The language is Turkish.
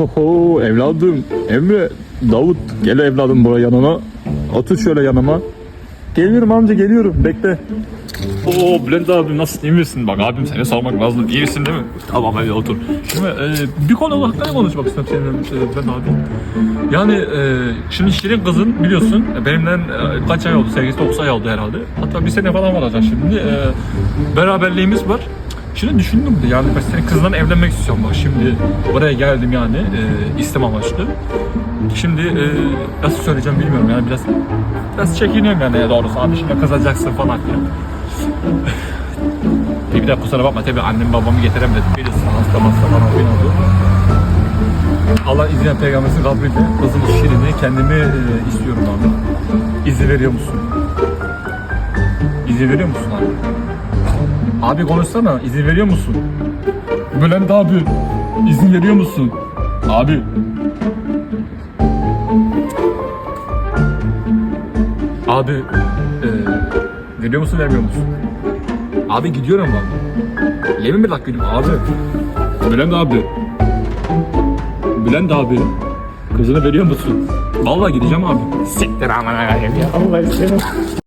Oho evladım Emre Davut gel evladım buraya yanıma Otur şöyle yanıma Geliyorum amca geliyorum bekle Oo Bülent abi nasılsın iyi misin? Bak abim seni sormak lazım iyi misin değil mi? Tamam hadi otur. Şimdi e, bir konu hakkında konuşmak istiyorum seninle e, Bülent abi. Yani e, şimdi Şirin kızın biliyorsun e, benimle e, kaç ay oldu? 8-9 ay oldu herhalde. Hatta bir sene falan olacak şimdi. E, beraberliğimiz var. Şimdi düşündüm de yani ben senin kızından evlenmek istiyorum bak şimdi buraya geldim yani e, istem amaçlı. Şimdi e, nasıl söyleyeceğim bilmiyorum yani biraz biraz çekiniyorum yani doğrusu abi şimdi kızacaksın falan filan. bir de kusura bakma tabii annem babamı getiremedim. Birisi hasta hasta falan filan oldu. Allah izniyle peygamberin kabriyle kızım Şirin'i kendime e, istiyorum abi. İzin veriyor musun? İzin veriyor musun abi? Abi konuşsana izin veriyor musun? Bülent abi izin veriyor musun? Abi. Abi e, veriyor musun vermiyor musun? Abi gidiyorum ben. Yemin bir dakika abi. Bülent abi. Bülent abi. Kızını veriyor musun? Vallahi gideceğim abi. Siktir aman ya. Allah.